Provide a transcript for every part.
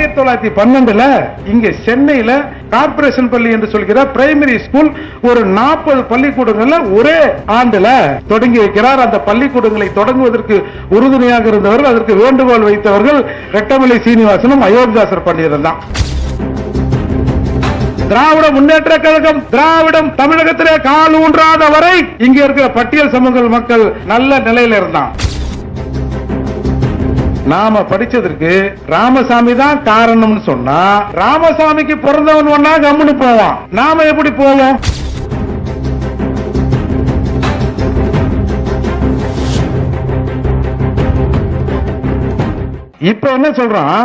ஆயிரத்தி தொள்ளாயிரத்தி பன்னெண்டுல இங்க சென்னையில கார்பரேஷன் பள்ளி என்று சொல்கிற பிரைமரி ஸ்கூல் ஒரு நாற்பது பள்ளிக்கூடங்கள்ல ஒரே ஆண்டுல தொடங்கி வைக்கிறார். அந்த பள்ளிக்கூடங்களை தொடங்குவதற்கு உறுதுணையாக இருந்தவர்கள் அதற்கு வேண்டுகோள் வைத்தவர்கள் ரெட்டமலை சீனிவாசனும் அயோத்தியாசர் பண்டிதரும் தான். திராவிட முன்னேற்ற கழகம் திராவிடம் தமிழகத்திலே கால் ஊன்றாத வரை இங்க இருக்கிற பட்டியல் சமூக மக்கள் நல்ல நிலையில இருந்தான் நாம படிச்சதற்கு ராமசாமி தான் காரணம்னு சொன்னா ராமசாமிக்கு பிறந்தவன் ஒன்னா கம்முன்னு போவான். நாம எப்படி போவோம்? இப்ப என்ன சொல்றான்?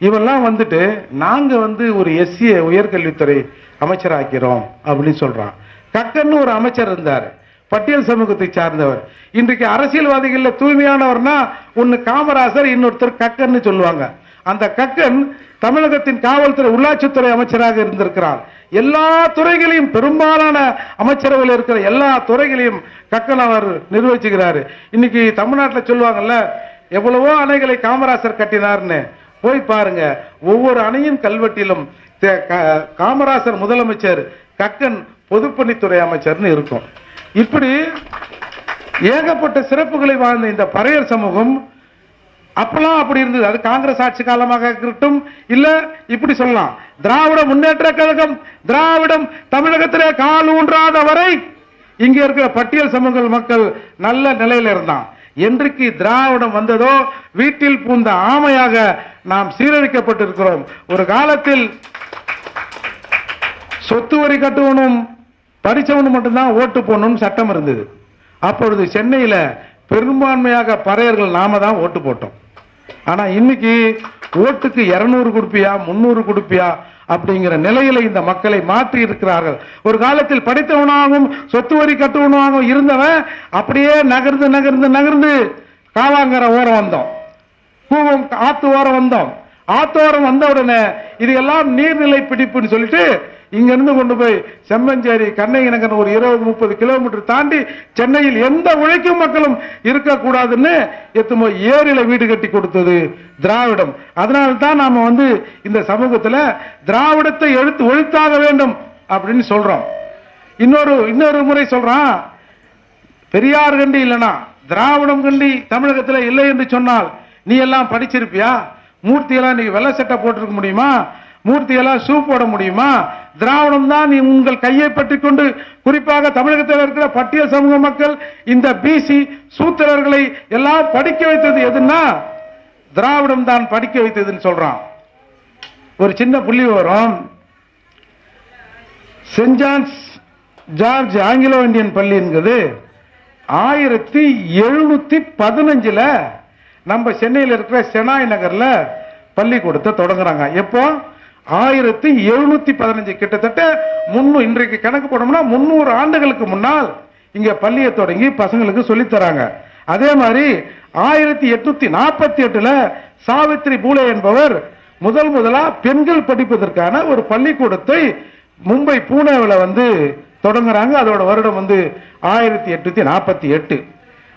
இவெல்லாம் வந்துட்டு நாங்க வந்து ஒரு எஸ்சிய உயர்கல்வித்துறை அமைச்சராக்கிறோம் அப்படின்னு சொல்றான். கக்கன்னு ஒரு அமைச்சர் இருந்தார். பட்டியல் சமூகத்தை சார்ந்தவர். இன்றைக்கு அரசியல்வாதிகளில் தூய்மையானவர்னா ஒன்று காமராசர் இன்னொருத்தர் கக்கன்னு சொல்லுவாங்க. அந்த கக்கன் தமிழகத்தின் காவல்துறை உள்ளாட்சித்துறை அமைச்சராக இருந்திருக்கிறார். எல்லா துறைகளையும் பெரும்பாலான அமைச்சரவையில் இருக்கிற எல்லா துறைகளையும் கக்கன் அவர் நிர்வகிச்சுக்கிறார். இன்னைக்கு தமிழ்நாட்டில் சொல்லுவாங்கல்ல எவ்வளவோ அணைகளை காமராசர் கட்டினார்னு. போய் பாருங்க ஒவ்வொரு அணையின் கல்வெட்டிலும் க- காமராசர் முதலமைச்சர் கக்கன் பொதுப்பணித்துறை அமைச்சர்னு இருக்கும். இப்படி ஏகப்பட்ட சிறப்புகளை வாழ்ந்த இந்த பறையர் சமூகம் அப்பெல்லாம் அப்படி இருந்தது. அது காங்கிரஸ் ஆட்சி காலமாக இருக்கட்டும் இல்ல இப்படி சொல்லலாம். திராவிட முன்னேற்ற கழகம் திராவிடம் தமிழகத்திலே கால் ஊன்றாத வரை இங்க இருக்கிற பட்டியல் சமூக மக்கள் நல்ல நிலையில இருந்தான் என்றைக்கு திராவிடம் வந்ததோ வீட்டில் பூந்த ஆமையாக நாம் சீரழிக்கப்பட்டிருக்கிறோம். ஒரு காலத்தில் சொத்து வரி கட்டுவனும் படித்தவனு மட்டும்தான் ஓட்டு போடணும்னு சட்டம் இருந்தது. அப்பொழுது சென்னையில் பெரும்பான்மையாக பறையர்கள் நாம தான் ஓட்டு போட்டோம். ஆனால் இன்னைக்கு ஓட்டுக்கு இரநூறு கொடுப்பியா முன்னூறு கொடுப்பியா அப்படிங்கிற நிலையில இந்த மக்களை மாற்றி இருக்கிறார்கள். ஒரு காலத்தில் படித்தவனாகவும் சொத்து வரி கட்டுவனாகவும் இருந்தவன் அப்படியே நகர்ந்து நகர்ந்து நகர்ந்து காவாங்கிற ஓரம் வந்தோம். கூவம் ஆத்து ஓரம் வந்தோம். ஆத்தோரம் வந்த உடனே இது எல்லாம் நீர்நிலை பிடிப்புன்னு சொல்லிட்டு இங்கிருந்து கொண்டு போய் செம்மஞ்சேரி கண்ணகி ஒரு இருபது முப்பது கிலோமீட்டர் தாண்டி சென்னையில் எந்த உழைக்கும் மக்களும் இருக்கக்கூடாதுன்னு எத்துமோ ஏரியில வீடு கட்டி கொடுத்தது திராவிடம். அதனால தான் நாம வந்து இந்த சமூகத்தில் திராவிடத்தை எழுத்து ஒழித்தாக வேண்டும் அப்படின்னு சொல்றோம். இன்னொரு இன்னொரு முறை சொல்றான் பெரியார் கண்டி இல்லைனா திராவிடம் கண்டி தமிழகத்தில் இல்லை என்று சொன்னால் நீ எல்லாம் படிச்சிருப்பியா? மூர்த்தியெல்லாம் நீ வெள்ளை சட்டை போட்டிருக்க முடியுமா? மூர்த்தி சூப் ஷூ போட முடியுமா? திராவிடம் தான் நீ உங்கள் கையை பற்றி கொண்டு குறிப்பாக தமிழகத்தில் இருக்கிற பட்டியல் சமூக மக்கள் இந்த பிசி சூத்திரர்களை எல்லாம் படிக்க வைத்தது எதுன்னா திராவிடம் தான் படிக்க வைத்ததுன்னு சொல்றான். ஒரு சின்ன புள்ளி வரும். Saint John's George Anglo Indian பள்ளிங்கிறது ஆயிரத்தி எழுநூத்தி பதினஞ்சுல நம்ம சென்னையில் இருக்கிற செனாய் நகர்ல பள்ளிக்கூடத்தை தொடங்குறாங்க. எப்போ? ஆயிரத்தி எழுநூத்தி பதினஞ்சு கிட்டத்தட்ட முன்னூ இன்றைக்கு கணக்கு போனோம்னா முன்னூறு ஆண்டுகளுக்கு முன்னால் இங்க பள்ளியை தொடங்கி பசங்களுக்கு சொல்லித் தராங்க. அதே மாதிரி ஆயிரத்தி எட்நூத்தி நாற்பத்தி எட்டுல சாவித்ரி பூலே என்பவர் முதல் முதலா பெண்கள் படிப்பதற்கான ஒரு பள்ளிக்கூடத்தை மும்பை பூனேவில் வந்து தொடங்குறாங்க. அதோட வருடம் வந்து ஆயிரத்தி எட்நூத்தி நாற்பத்தி எட்டு.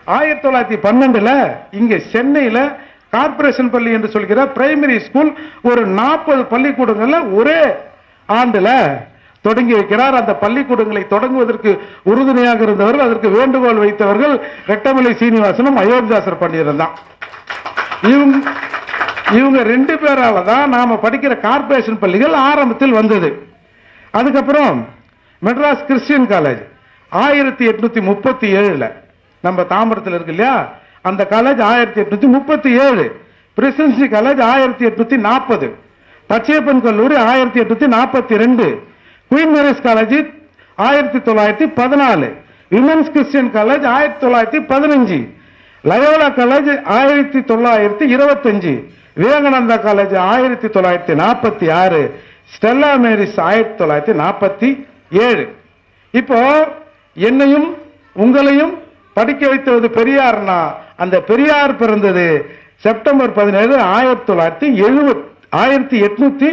ஆயிரத்தி தொள்ளாயிரத்தி பன்னெண்டுல இங்க சென்னையில கார்பரேஷன் பள்ளி என்று சொல்கிற பிரைமரி ஸ்கூல் ஒரு நாற்பது பள்ளிக்கூடங்கள்ல ஒரே ஆண்டுல தொடங்கி வைக்கிறார். அந்த பள்ளிக்கூடங்களை தொடங்குவதற்கு உறுதுணையாக இருந்தவர்கள் அதற்கு வேண்டுகோள் வைத்தவர்கள் ரெட்டமலை சீனிவாசனும் அயோத்தியாசர் பண்டிதரும் தான். இவங்க இவங்க ரெண்டு பேரால தான் நாம படிக்கிற கார்பரேஷன் பள்ளிகள் ஆரம்பத்தில் வந்தது. அதுக்கப்புறம் மெட்ராஸ் கிறிஸ்டியன் காலேஜ் ஆயிரத்தி எட்நூத்தி முப்பத்தி ஏழுல நம்ம தாம்பரத்தில் இருக்கு இல்லையா? அந்த காலேஜ் ஆயிரத்தி எட்நூத்தி முப்பத்தி ஏழு. பிரசிடென்சி காலேஜ் ஆயிரத்தி எட்நூத்தி நாற்பது. பச்சையப்பன் கல்லூரி ஆயிரத்தி எட்நூத்தி நாற்பத்தி ரெண்டு. குயின் மேரிஸ் காலேஜ் ஆயிரத்தி தொள்ளாயிரத்தி பதினாலு. விமன்ஸ் கிறிஸ்டியன் காலேஜ் ஆயிரத்தி தொள்ளாயிரத்தி பதினஞ்சு. லயோலா காலேஜ் ஆயிரத்தி தொள்ளாயிரத்தி இருபத்தஞ்சு. விவேகானந்தா காலேஜ் ஆயிரத்தி தொள்ளாயிரத்தி நாற்பத்தி ஆறு. ஸ்டெல்லா மேரிஸ் ஆயிரத்தி தொள்ளாயிரத்தி நாற்பத்தி ஏழு. இப்போ என்னையும் உங்களையும் படிக்க வைத்தது பெரியார்னா அந்த பெரியார் பிறந்தது செப்டம்பர் பதினேழு ஆயிரத்தி தொள்ளாயிரத்தி எழுபத் ஆயிரத்தி எட்நூத்தி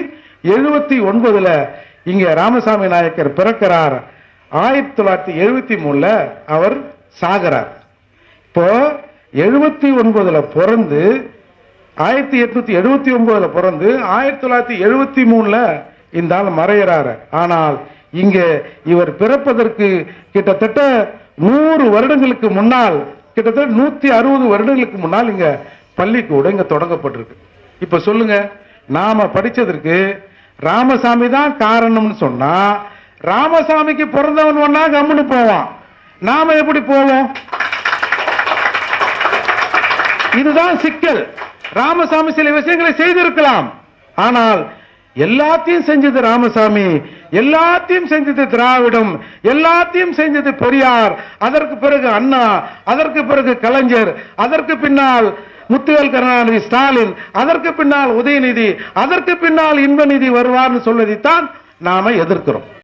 எழுபத்தி ஒன்பதுல இங்க ராமசாமி நாயக்கர் பிறக்கிறார். ஆயிரத்தி தொள்ளாயிரத்தி எழுபத்தி மூணுல அவர் சாகிறார் இப்போ எழுபத்தி ஒன்பதுல பிறந்து ஆயிரத்தி எட்நூத்தி எழுபத்தி ஒன்பதுல பிறந்து ஆயிரத்தி தொள்ளாயிரத்தி எழுபத்தி மூணுல இந்த ஆள் மறையிறாரு. ஆனால் இங்க இவர் பிறப்பதற்கு கிட்டத்தட்ட நூறு வருடங்களுக்கு முன்னால் கிட்டத்தட்ட நூத்தி அறுபது வருடங்களுக்கு முன்னால் இங்க பள்ளிக்கூடம் இங்க தொடங்கப்பட்டிருக்கு. இப்ப சொல்லுங்க நாம படிச்சதற்கு ராமசாமி தான் காரணம்னு சொன்னா ராமசாமிக்கு பிறந்தவன் ஒன்னா கம்முன்னு போவான். நாம எப்படி போவோம்? இதுதான் சிக்கல். ராமசாமி சில விஷயங்களை செய்திருக்கலாம். ஆனால் எல்லாத்தையும் செஞ்சது ராமசாமி. எல்லாத்தையும் செஞ்சது திராவிடம் எல்லாத்தையும் செஞ்சது பெரியார் அதற்கு பிறகு அண்ணா அதற்கு பிறகு கலைஞர் அதற்கு பின்னால் முத்துவேல் கருணாநிதி ஸ்டாலின் அதற்கு பின்னால் உதயநிதி அதற்கு பின்னால் இன்பநிதி வருவார்னு சொல்வதைத்தான் நாம எதிர்க்கிறோம்.